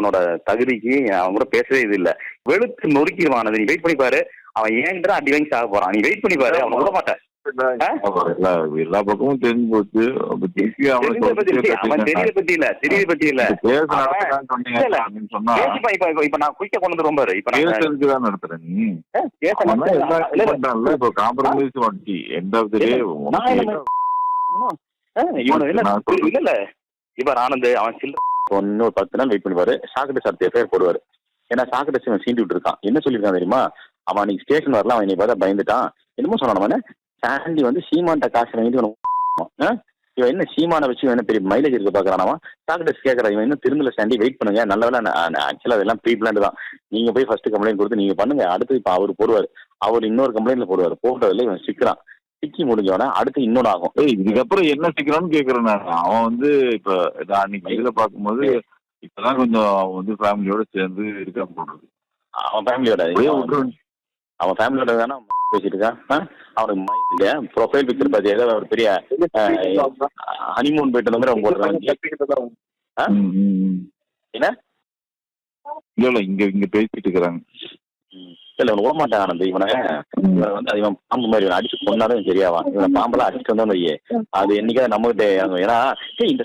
அவனோட தகுதிக்கு அவன் கூட பேசவே இது இல்ல. வெளுத்து நொறுக்கிடுவான். நீ வெயிட் பண்ணி பாரு. அவன் ஏன்டா அடி வாங்கி சாக போறான். நீ வெயிட் பண்ணி பாரு. அவன் விட மாட்டேன்? எல்லா பக்கமும் தெரிஞ்சு போச்சு. நான் நான் காம்ப்ரமைஸ் வண்டி எண்ட் ஆஃப் டே நான் நான். இல்ல இல்ல. இப்ப ஆனந்த் அவன் சில்ல ஒன்னு ஒரு பத்து நாள் வெயிட் பண்ணுவாரு. சாக்கடை சார் எஃப்ஐஆர் போடுவாரு. ஏன்னா சாக்கடை இவன் சீண்டி விட்டுருக்கான் என்ன சொல்லியிருக்கான் தெரியுமா? அவன் அன்னைக்கு ஸ்டேஷன் வரலாம் அவன் என்னை பார்த்தா பயந்துட்டான். என்னமோ சொன்னான் சாண்டி வந்து சீமான்ட்ட காசு வாங்கிட்டு ஆ? இவன் என்ன சீமான வச்சு இவன் என்ன பெரிய மைலேஜ் இருக்க பாக்குறான் சாக்கடைஸ் கேட்கறான் இவன் இன்னும் திரும்பல சாண்டி வெயிட் பண்ணுங்க. நல்ல வேலை ஆக்சுவலா அதெல்லாம் ப்ரீ பிளான் தான். நீங்க போய் ஃபர்ஸ்ட் கம்ப்ளைண்ட் கொடுத்து நீங்க பண்ணுங்க. அடுத்து இப்ப அவர் போடுவார். அவர் இன்னொரு கம்ப்ளைண்ட்ல போடுவார். போட்டதுல இவன் சிக்கிறான். சிக்கி முடிஞ்சவன அடுத்து இன்னொன்னு ஆகும். ஏய் இதுக்கப்புறம் என்ன சிக்கலாம்னு கேக்குறேன் நான். அவன் வந்து இப்ப நான் அன்னைக்கு இதுல பார்க்கும்போது இப்பதான் கொஞ்சம் அவன் வந்து ஃபேமிலியோட சேர்ந்து இருக்கான் போடுறது அவன் ஃபேமிலியோட. அவன் ஃபேமிலியோட தானே பேசிட்டு இருக்கான். ஆ? அவனுக்கு மைண்ட்ல ப்ரொஃபைல் பிக்சர் பார்த்து ஏதோ ஒரு பெரிய ஹனிமூன் போயிட்டு வந்த மாதிரி அவன் போடுறான். என்ன? இல்ல இல்ல இங்க இங்க பேசிட்டு இருக்கிறாங்க. இல்ல இவன் விடமாட்டான் ஆனந்த் இவனை. இவனை வந்து இவன் பாம்பு மாதிரி இவனை அடிச்சு கொண்டாலும் சரியாவான் இவனை பாம்பெல்லாம் அடிச்சுட்டு வந்தோம் வையே. அது என்னைக்காவது நம்ம கிட்ட இறங்கும். ஏன்னா இந்த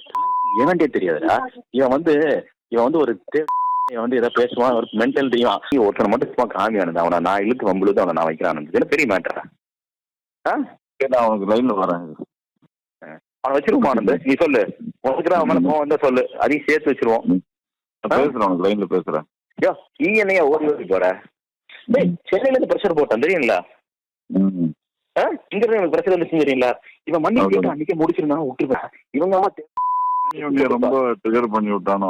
எவன்டே தெரியாதுடா? இவன் வந்து இவன் வந்து ஒரு இவன் வந்து ஏதோ பேசுவான் ஒரு மென்டல் தெரியும் ஒருத்தனை மட்டும் சும்மா காமி ஆனது அவனை நான் இழுத்து வம்புழுத்து அவனை நான் வைக்கிறான். ஆனந்த். இது பெரிய மேட்டரா ஆ? நான் அவனுக்கு லைன்ல வரேன் அவனை வச்சிருவோம் ஆனந்த் நீ சொல்லு. உனக்கு அவன் மேல கோவம் வந்தா சொல்லு. அதையும் சேர்த்து வச்சிருவோம். பேசுறேன் உனக்கு லைன்ல பேசுறேன். யோ நீ என்னையா ஓடி ஓடி போற? டேய் சென்னையில இருந்து ப்ரெஷர் போட்டான் தெரியுங்களா? இங்க இருந்து எனக்கு பிரச்சனை வந்துச்சு தெரியுங்களா? இவன் மண்ணி. கேட்டு அன்னைக்கே முடிச்சிருந்தாலும் விட்டுருவேன். இவங்க ரொம்ப ட்ரிகர் பண்ணி விட்டானோ?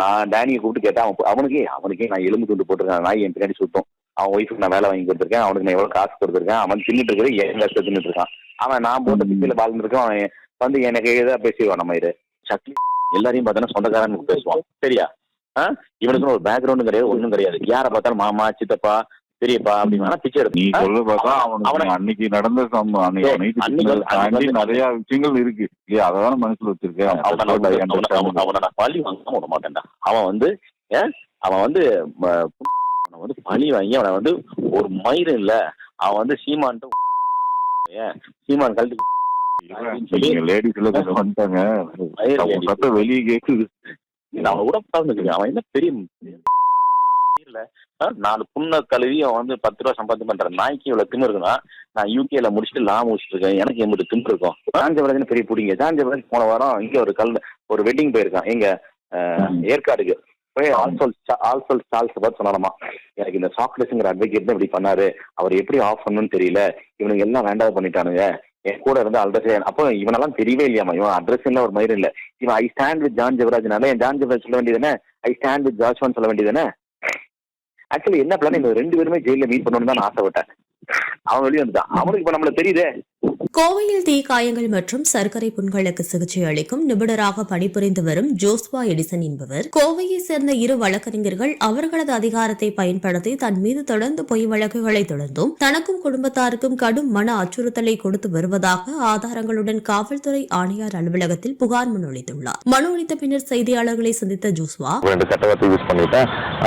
நான் டேனியை கூப்பிட்டு கேட்டேன். அவன் அவனுக்கே அவனுக்கே நான் எலும்பு துண்டு போட்டிருக்கேன். நாய் என் பின்னாடி சுத்தம். அவன் ஒய்ஃபுக்கு நான் வேலை வாங்கி கொடுத்துருக்கேன். அவனுக்கு நான் எவ்வளவு காசு கொடுத்துருக்கேன். அவன் தின்னுட்டு இருக்கிறது என் காசு தின்னுட்டு இருக்கான். அவன் நான் போட்ட பிச்சில வாழ்ந்து இருக்கான் அவன் வந்து எனக்கு ஏதா பேசிடுவான் நம்ம இது. சக்தி எல்லாரையும் பார்த்தோன்னா சொந்தக்காரன் பேசுவான். சரியா? இவனுக்குன்னு ஒரு பேக்ரவுண்டும் கிடையாது ஒண்ணும் கிடையாது. யாரை பார்த்தாலும் மாமா சித்தப்பா பெரியப்பா அப்படின்னு வேணா பிச்சை நீ சொல்ல பார்த்தா அவனை- அவனுக்கு அன்னைக்கு நடந்த சம்பவம் அன்னைக்கு நிறைய விஷயங்கள் இருக்கு. இல்லையா அததான மனசுல வச்சிருக்கேன். அவனை நான் பழி வாங்காம விட மாட்டேன்டா. அவன் வந்து அவன் வந்து அவனை வந்து பழி வாங்கி அவனை வந்து ஒரு மயிரும் இல்ல. அவன் வந்து சீமான்ட்டு சீமான் கழட்டி நீங்க லேடிஸ் எல்லாம் கொஞ்சம் வந்துட்டாங்க. வெளியே கேக்குது. அவன் விட பாருங்க அவன் என்ன பெரிய நாலு புண்ண கழுவி அவன் வந்து பத்து ரூபா சம்பாத்தியம் பண்ற நாய்க்கு இவ்வளவு திமிரு இருக்குன்னா நான் யூகேல முடிச்சுட்டு லா முடிச்சுட்டு இருக்கேன் எனக்கு எண்பது திமிரு இருக்கும். காஞ்சபுரம் பெரிய பிடிங்க? காஞ்சபுரம் போன வாரம் இங்க ஒரு கல் ஒரு வெட்டிங் போயிருக்கான். எங்க ஏற்காடுக்கு. போய் ஆல்சோல் ஆல்சோல் ஸ்டால்ஸ் பார்த்து சொன்னாலமா எனக்கு இந்த சாக்லேட்ஸுங்கிற அட்வொகேட் இப்படி பண்ணாரு? அவர் எப்படி ஆஃப் பண்ணணும்னு தெரியல. இவனுக்கு எல்லாம் வேண்டாம் பண்ணிட்டானுங்க. என் கூட இருந்து அட்ரஸ் அப்போ இவனெல்லாம் தெரியவே இல்லையாமா இவன் அட்ரஸ் எல்லாம் ஒரு மயிரும் இல்ல. இவன் ஐ ஸ்டாண்ட் வித் ஜான் ஜெவராஜ்னால என் ஜான் ஜெவராஜ் சொல்ல வேண்டியதுதானே ஐ ஸ்டாண்ட் வித் ஜாஸ்வான் சொல்ல வேண்டியதுதானே ஆக்சுவலி என்ன பிளான் இந்த ரெண்டு பேருமே ஜெயில மீட் பண்ணணும்னு தான் நான் ஆசைப்பட்டேன். அவன் வெளியே வந்துட்டான். அவனுக்கு இப்ப நம்மள தெரியுதே. கோவையில் தீக்காயங்கள் மற்றும் சர்க்கரை புண்களுக்கு சிகிச்சை அளிக்கும் நிபுணராக பணிபுரிந்து வரும் ஜோஸ்வா எடிசன் என்பவர் கோவையை சேர்ந்த இரு வழக்கறிஞர்கள் அவர்களது அதிகாரத்தை பயன்படுத்தி தன் மீது தொடர்ந்து பொய் வழக்குகளை தொடர்ந்தும் தனக்கும் குடும்பத்தாருக்கும் கடும் மன அச்சுறுத்தலை கொடுத்து வருவதாக ஆதாரங்களுடன் காவல்துறை ஆணையர் அலுவலகத்தில் புகார் மனு அளித்துள்ளார். மனு அளித்த பின்னர் செய்தியாளர்களை சந்தித்த ஜோஸ்வா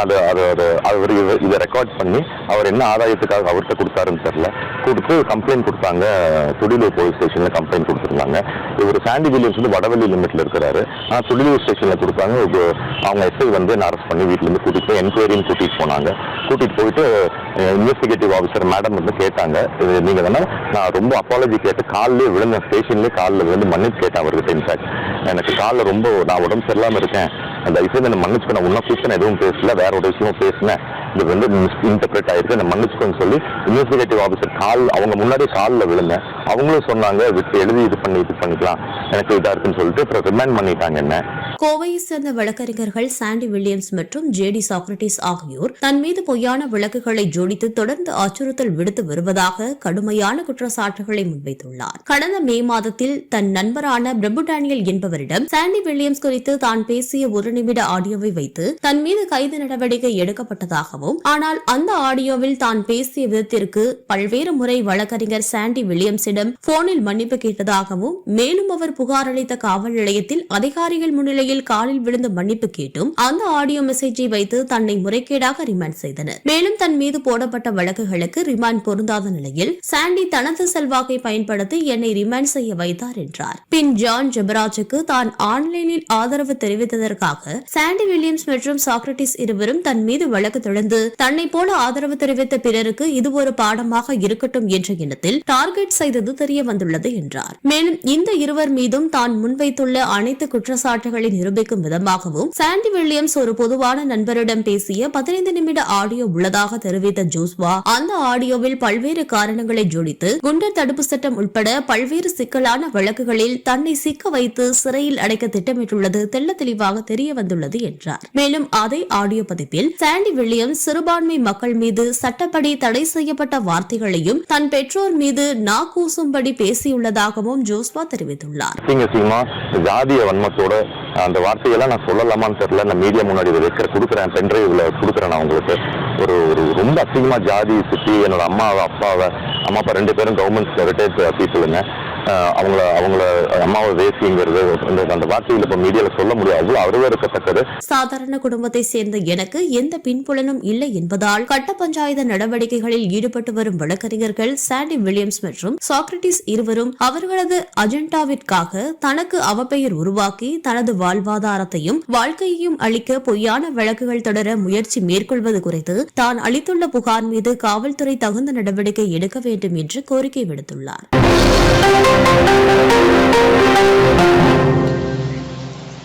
அது அது ஒரு அவர் இத- இதை ரெக்கார்ட் பண்ணி அவர் என்ன ஆதாயத்துக்காக அவர்கிட்ட கொடுத்தாருன்னு தெரில கொடுத்து கம்ப்ளைண்ட் கொடுத்தாங்க. துடிலூர் போலீஸ் ஸ்டேஷனில் கம்ப்ளைண்ட் கொடுத்துருந்தாங்க. இவர் சாண்டி வில்லியம்ஸ் வந்து வடவள்ளி லிமிட்டில் இருக்கிறாரு. ஆனால் துடிலூர் ஸ்டேஷனில் கொடுத்தாங்க. அவங்க எஸ்ஐ வந்து என்ன அரெஸ்ட் பண்ணி வீட்டிலேருந்து கூட்டிகிட்டு கூட்டிட்டு போய் என்கொயரின்னு கூட்டிகிட்டு போனாங்க. கூட்டிகிட்டு போயிட்டு இன்வெஸ்டிகேட்டிவ் ஆஃபீஸர் மேடம் வந்து கேட்டாங்க. இது நீங்கள் தானே நான் ரொம்ப அப்பாலஜி கேட்டு காலிலே விழுந்த ஸ்டேஷன்லேயே காலில் விழுந்து மன்னிப்பு கேட்டேன் அவர்கிட்ட இன்ஃபேக்ட் எனக்கு காலில் ரொம்ப நான் உடம்பு சரியில்லாமல் இருக்கேன். தயவுசெய்து என்ன மன்னிச்சுக்க நான் ஒன்றும் கூச்சம் எதுவும் பேசல வேற ஒரு விஷயமும் பேசினேன் இது வந்து மிஸ் இன்டர்பிரேட் ஆயிருக்கு. என்ன மன்னிச்சுக்கோன்னு சொல்லி இன்வெஸ்டிகேட்டிவ் ஆஃபீஸர் கால் அவங்க முன்னாடி காலில் விழுந்தேன். அவங்களும் சொன்னாங்க விட்டு எழுதி இது பண்ணி இது பண்ணிக்கலாம். எனக்கு இதா இருக்குன்னு சொல்லிட்டு அப்புறம் ரிமைண்ட் பண்ணிட்டாங்க என்ன. கோவையை சேர்ந்த வழக்கறிஞர்கள் சாண்டி வில்லியம்ஸ் மற்றும் ஜேடி சாக்ரட்டிஸ் ஆகியோர் தன் மீது பொய்யான விளக்குகளை ஜோடித்து தொடர்ந்து அச்சுறுத்தல் விடுத்து வருவதாக கடுமையான குற்றச்சாட்டுகளை முன்வைத்துள்ளார். கடந்த மே மாதத்தில் தன் நண்பரான பிரபு டேனியல் என்பவரிடம் சாண்டி வில்லியம்ஸ் குறித்து தான் பேசிய ஒரு நிமிட ஆடியோவை வைத்து தன் மீது கைது நடவடிக்கை எடுக்கப்பட்டதாகவும் ஆனால் அந்த ஆடியோவில் தான் பேசிய விதத்திற்கு பல்வேறு முறை வழக்கறிஞர் சாண்டி வில்லியம்ஸிடம் போனில் மன்னிப்பு கேட்டதாகவும் மேலும் அவர் புகார் அளித்த காவல் நிலையத்தில் அதிகாரிகள் முன்னிலையில் காலில் விழுந்து மன்னிப்பு கேட்டும் அந்த ஆடியோ மெசேஜை வைத்து தன்னை முறைகேடாக ரிமாண்ட் செய்தனர். மேலும் தன் மீது போடப்பட்ட வழக்குகளுக்கு ரிமாண்ட் பொருந்தாத நிலையில் சாண்டி தனது செல்வாக்கை பயன்படுத்தி என்னை ரிமாண்ட் செய்ய வைத்தார் என்றார். பின் ஜான் ஜெபராஜுக்கு தான் ஆன்லைனில் ஆதரவு தெரிவித்ததற்காக சாண்டி வில்லியம்ஸ் மற்றும் சாக்ரட்டிஸ் இருவரும் தன் மீது வழக்கு தொடர்ந்து தன்னை போல ஆதரவு தெரிவித்த பிறருக்கு இது ஒரு பாடமாக இருக்கட்டும் என்ற எண்ணத்தில் டார்கெட் செய்தது தெரிய வந்துள்ளது என்றார். மேலும் இந்த இருவர் மீதும் தான் முன்வைத்துள்ள அனைத்து குற்றச்சாட்டுகளை நிரூபிக்கும் விதமாகவும் சாண்டி வில்லியம்ஸ் ஒரு பொதுவான நண்பரிடம் பேசிய பதினைந்து நிமிட ஆடியோ உள்ளதாக தெரிவித்த ஜோஸ்வா அந்த ஆடியோவில் பல்வேறு காரணங்களை ஜோடித்து குண்டர் தடுப்பு சட்டம் உட்பட பல்வேறு சிக்கலான வழக்குகளில் தன்னை சிக்க வைத்து சிறையில் அடைக்க திட்டமிட்டுள்ளது தெள்ள தெளிவாக தெரிய வந்துள்ளது என்றார். மேலும் அதே ஆடியோ பதிப்பில் சாண்டி வில்லியம்ஸ் சிறுபான்மை மக்கள் மீது சட்டப்படி தடை செய்யப்பட்ட வார்த்தைகளையும் தன் பெற்றோர் மீது நாக்கூசும்படி பேசியுள்ளதாகவும் ஜோஸ்வா தெரிவித்துள்ளார். அசிங்க ஜாதிய வன்மத்தோட அந்த வார்த்தையெல்லாம் நான் சொல்லலாமான்னு தெரியல. நான் மீடியா முன்னாடி இதை வைக்கிற கொடுக்குறேன் பென்ட்ரைவ்ல கொடுக்குறேன் நான் உங்களுக்கு. ஒரு ஒரு ரொம்ப அசிங்கமா ஜாதி சுற்றி என்னோட அம்மாவை அப்பாவை அம்மா அப்பா ரெண்டு பேரும் கவர்மெண்ட் ரிட்டையர்ட் பீப்புளுங்க அவங்கள அவங்கள அம்மாவை வேசிங்கிறது அந்த வார்த்தையில் இப்போ மீடியால சொல்ல முடியாது. அவ்வளோ அருவருக்கத்தக்கது சாதாரண குடும்பத்தை சேர்ந்த எனக்கு எந்த பின்புலனும் இல்லை என்பதால் கட்ட பஞ்சாயத்து நடவடிக்கைகளில் ஈடுபட்டு வரும் வழக்கறிஞர்கள் சாண்டி வில்லியம்ஸ் மற்றும் சாக்ரட்டிஸ் இருவரும் அவர்களது அஜெண்டாவிற்காக தனக்கு அவப்பெயர் உருவாக்கி தனது வாழ்வாதாரத்தையும் வாழ்க்கையையும் அளிக்க பொய்யான வழக்குகள் தொடர முயற்சி மேற்கொள்வது குறித்து தான் அளித்துள்ள புகார் மீது காவல்துறை தகுந்த நடவடிக்கை எடுக்க வேண்டும் என்று கோரிக்கை விடுத்துள்ளார். Thank you.